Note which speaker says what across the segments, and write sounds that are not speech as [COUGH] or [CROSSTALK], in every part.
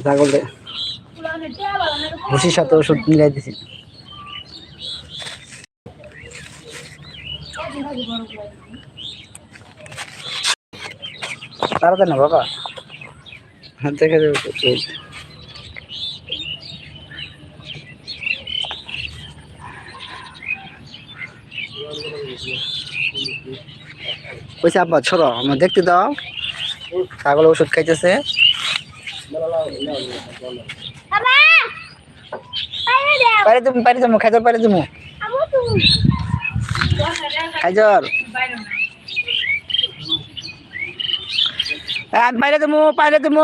Speaker 1: ছাগলে ভুসির সাথে ওষুধ মিলাই দিছি। তাড়াতাড়ি না, বাবা। দেখে দেবে। কইছে, আব্বা, ছোড়ো, আমার দেখতে দাও। ছাগল ওষুধ খাইতেছে। পারি তুমি পারি তুমি খাইজর পারি তুমি। খাইজর বাইরে তুমি পাইলে তুমি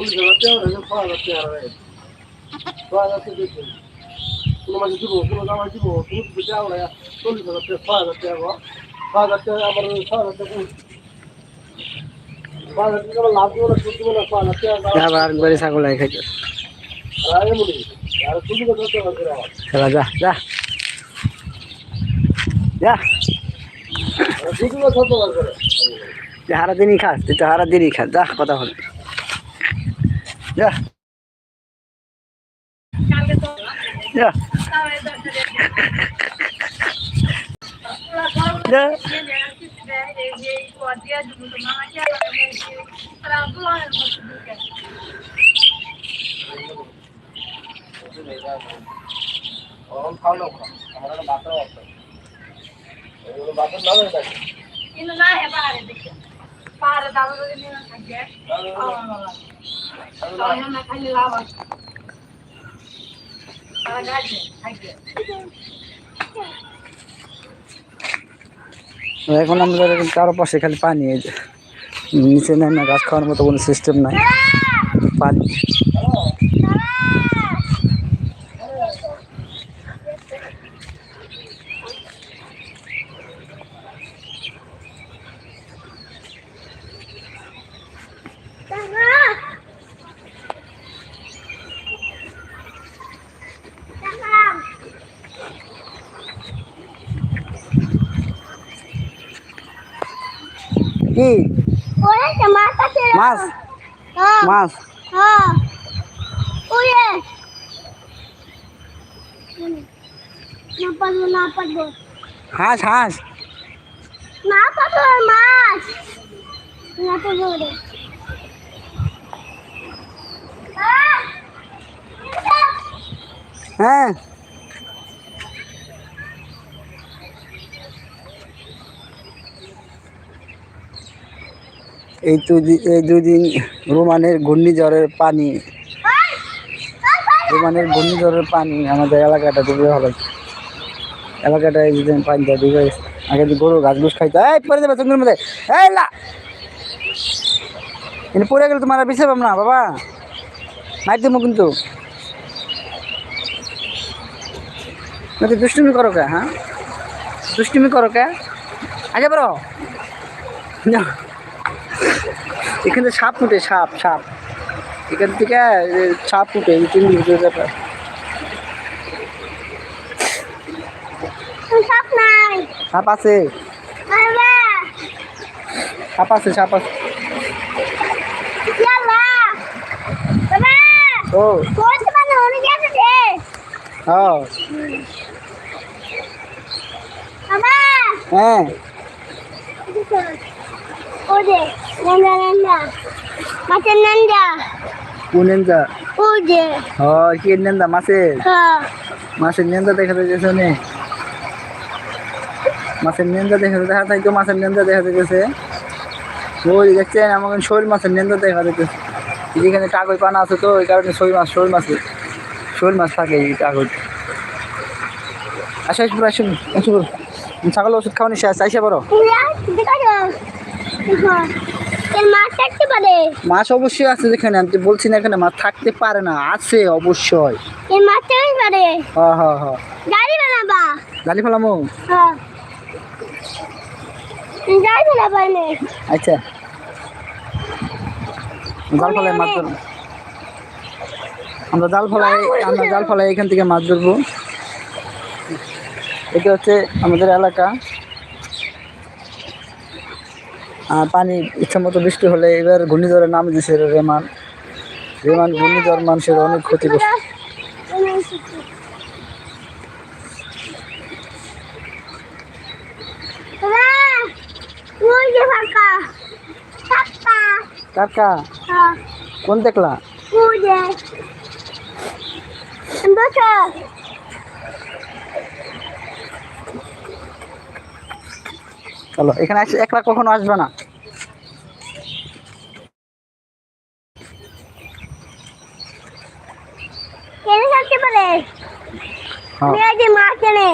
Speaker 2: চল্লিশ হাজার টাকা হয়ে গেছে, ছয় হাজার টাকা হয়ে গেছে। ছয় হাজার টাকা দিয়েছে। কোনো মাসে দিব, কোনো জামাই দিব, কোনো কিছু দেওয়া হলে চল্লিশ হাজার টাকা, ছয় হাজার টাকা গো। ছয় হাজার টাকা আবার ওই ছয় হাজার টাকা ছয় হাজার টাকা আবার লাভ দিব না, সুদ দিব না, ছয় হাজার টাকা দাও।
Speaker 1: ছাগল খাইছে
Speaker 2: আর এই বলি, আর সুদ দিব না, ছয় হাজার টাকা।
Speaker 1: চলা যা যা যা
Speaker 2: আর সুদ দিব না, ছয় হাজার টাকা।
Speaker 1: তুই হারা দিনই খাস তুই তো হারা দিনই খাস যা কথা বল যা যা
Speaker 2: এখন খাও না, আমার একটা বাচ্চাও আছে। এগুলো বাচ্চার নাম এটা কি?
Speaker 1: এখন এরকম কারও পাশে খালি পানি, এই যে। নিচে নেয় না গাছ খাওয়ার মতো কোনো সিস্টেম নাই পানি
Speaker 3: বাবা বাবা
Speaker 1: কি
Speaker 3: ওরে যে মাছ?
Speaker 1: মাছ। হাঁস হাঁস।
Speaker 3: না পারব মাছ। না পারব রে
Speaker 1: হ্যাঁ। এই তো দি- এই দুদিন রোমানের ঘূর্ণিঝড়ের পানি। রোমানের ঘূর্ণিঝড়ের পানি আমাদের এলাকাটা ডুবে হবে এলাকাটা এই দুদিন পানিটা ডুবে গেছে আগে যে গরু গাছ গুছ খাইতো। এই পরে যাবে চন্দ্রের মধ্যে। এই লা! কিন্তু পড়ে গেলে তোমার বিষয় পাব না, বাবা। মাইর দেবো কিন্তু। দুষ্টুমি করো কে হ্যাঁ? দুষ্টুমি করো কে? আগে বড় এখান সাপ ফুটে সাপ সাপ। এখান থেকে সাপ এই তিন ব্যাপার।
Speaker 3: সাপ
Speaker 1: আছে? সাপ আছে সাপ আছে। ও।
Speaker 3: কোচ মানে আছে
Speaker 1: ও। হ্যাঁ।
Speaker 3: নন্দা মাছের
Speaker 1: উনেন্দা
Speaker 3: ওরে
Speaker 1: ও কি নেন্দা মাছের
Speaker 3: হ্যাঁ
Speaker 1: মাছের নেন্দা দেখা যাচ্ছে অনেক মাছের নেন্দা দেখা দেখা থাকতো মাছের নেন্দা দেখা যাচ্ছে ওই দেখছেন শোল মাছের নেন্দা দেখা যাচ্ছে যেখানে কাগজ পানা আছে তো ওই কারণে শোল মাছ শোল মাছ। শোল মাছ থাকে এই কাগজ। আসা আসব আসুন আসুন। ছাগল ওষুধ খাওয়ানি শেষ আইসা বড়
Speaker 3: মাছ থাকতে পারে?
Speaker 1: মাছ অবশ্যই আছে যেখানে আমি বলছি না এখানে মাছ থাকতে পারে না আছে অবশ্যই।
Speaker 3: এর মাছ থাকতে পারে?
Speaker 1: হ্যাঁ হ্যাঁ হ্যাঁ
Speaker 3: গাড়ি বানাবা?
Speaker 1: ফেলামো?
Speaker 3: হ্যাঁ গাড়ি
Speaker 1: আচ্ছা। জাল ফলাই মাছ ধরবো। আমরা জাল ফলাই আমরা জাল ফলাই এখান থেকে মাছ ধরবো। এটা হচ্ছে আমাদের এলাকা। পানি ইচ্ছা মতো বৃষ্টি হলে এবার ঘূর্ণিঝড়ের নাম দিয়েছে রেমান। রেমান ঘূর্ণিঝড় মানুষের অনেক ক্ষতি করছে কাকা
Speaker 3: হ্যাঁ।
Speaker 1: কোন দেখলা? চলো এখানে একলা কখনো আসবে না
Speaker 3: কেন থাকতে পারে
Speaker 1: হ্যাঁ।
Speaker 3: মেয়ে যে মাছ কেনে?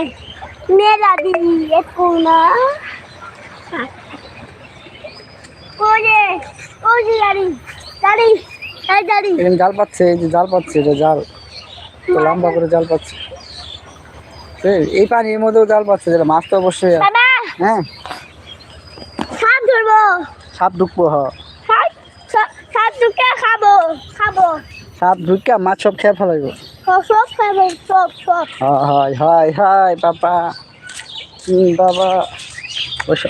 Speaker 3: মেয়েরা দিদি একটু না ওই যে ওই যে গাড়ি গাড়ি এই গাড়ি
Speaker 1: এখানে জাল পাচ্ছে এই যে জাল পাচ্ছে এটা জাল। তো লম্বা করে জাল পাচ্ছে। এই, পানির মধ্যেও জাল পাচ্ছে যেটা মাছ তো অবশ্যই। হ্যাঁ।
Speaker 3: সাপ ধরবো।
Speaker 1: সাপ ঢুকবো হ।
Speaker 3: সাপ দুটো খাব খাব।
Speaker 1: সাপ ঢুকা মাছ সব খেয়ে ফেলাইব। হয় হয় হয় বাবা। বাবা। বসো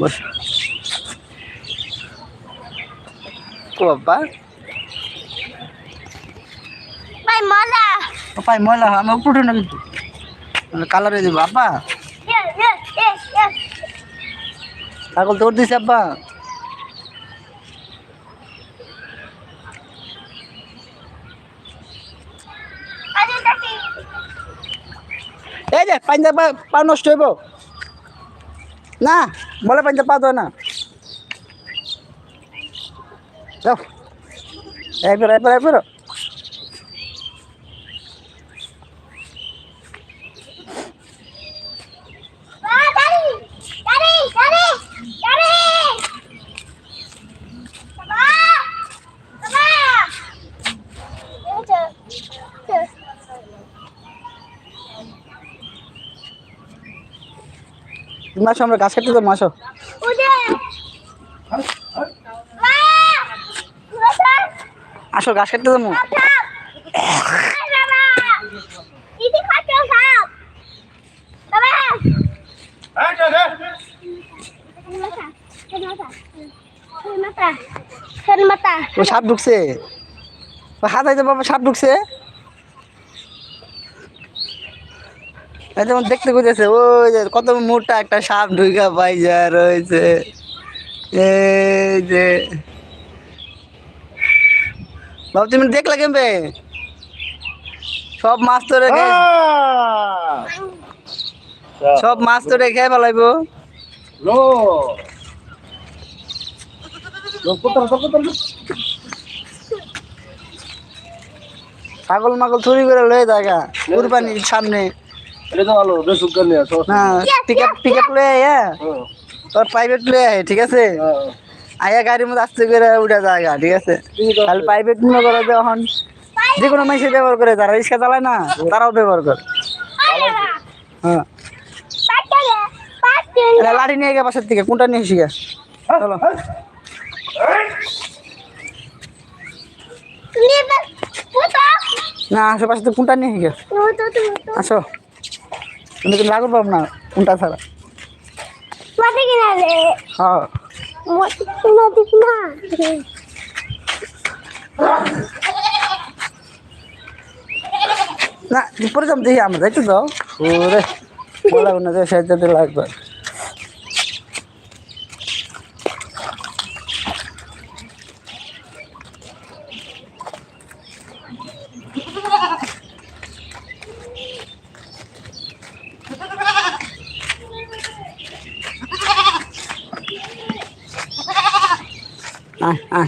Speaker 1: বসো। বাবা।
Speaker 3: মজা।
Speaker 1: ও পাই হয় আমি উপরে না কিন্তু কালারে আব্বা।
Speaker 3: Yes, yes, yes.
Speaker 1: ছাগল তোর দিছে আব্বা। এই যে পাঞ্জা পা পা নষ্ট হইব না বলে পাঞ্জা পা দেয় না যাও একবার একবার একবার তুমি আসো আমরা গাছ কাটতে যাব আসো আসো গাছ কাটতে যাব।
Speaker 3: সাপ
Speaker 1: ঢুকছে। হাত আইতে বাবা সাপ ঢুকছে। যেমন দেখতে খুঁজেছে ওই যে কত মোটা একটা সাপ ঢুকা পাইজা রয়েছে এই যে। বাবা তুমি দেখলা কেমবে সব মাছ তো রেখে সব মাছ তো রেখে ফেলাইবো। ছাগল মাগল চুরি করে লয়ে জায়গা কুরবানির সামনে।
Speaker 2: এটা তো ভালো বেশ উজ্জ্বল নিয়ে
Speaker 1: না টিকেট টিকেট লয়ে আয়া তোর প্রাইভেট লয়ে আয় ঠিক আছে? আয়া গাড়ির মধ্যে আসতে করে উঠে জায়গা ঠিক আছে? তাহলে প্রাইভেট মনে করো যখন যে কোনো মানুষের ব্যবহার করে যারা রিক্সা চালায় না তারাও ব্যবহার করে। হ্যাঁ। লাঠি নিয়ে গে বাসার থেকে কোনটা নিয়ে শিখে চলো। না আশেপাশে তো কোনটা নিয়ে শিখে আসো। তুমি কিন্তু লাগু পাব না কোনটা ছাড়া
Speaker 3: মাটি কিনা রে
Speaker 1: হ্যাঁ
Speaker 3: মাটি কিনা দিক
Speaker 1: आ आ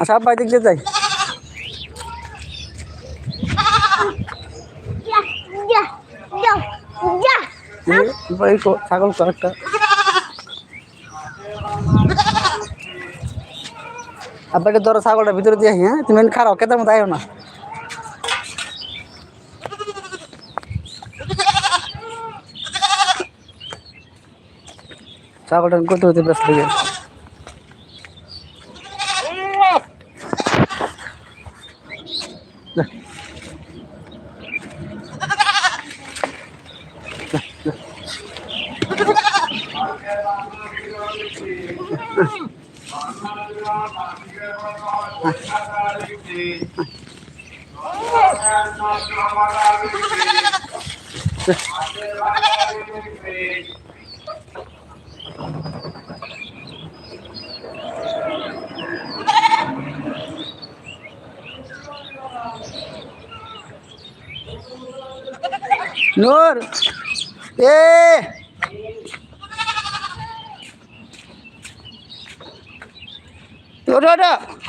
Speaker 1: आ आ आ छागल तो
Speaker 3: एक अब छागल
Speaker 1: भितर दिए हाँ तुम खाओ कत मत आयोना ছাগলটা করতে করতে ব্যস্ত হয়ে গেছে। [LAUGHS] Nur. Eh. Tuh, đó. tuh.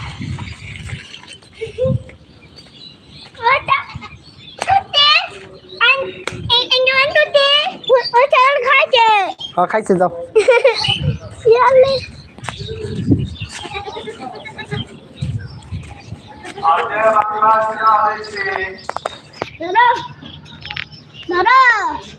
Speaker 1: Ờ, khách xin dọc Hãy subscribe
Speaker 3: cho kênh Ghiền Mì Gõ Để không bỏ lỡ
Speaker 1: những video hấp
Speaker 3: dẫn Shut up!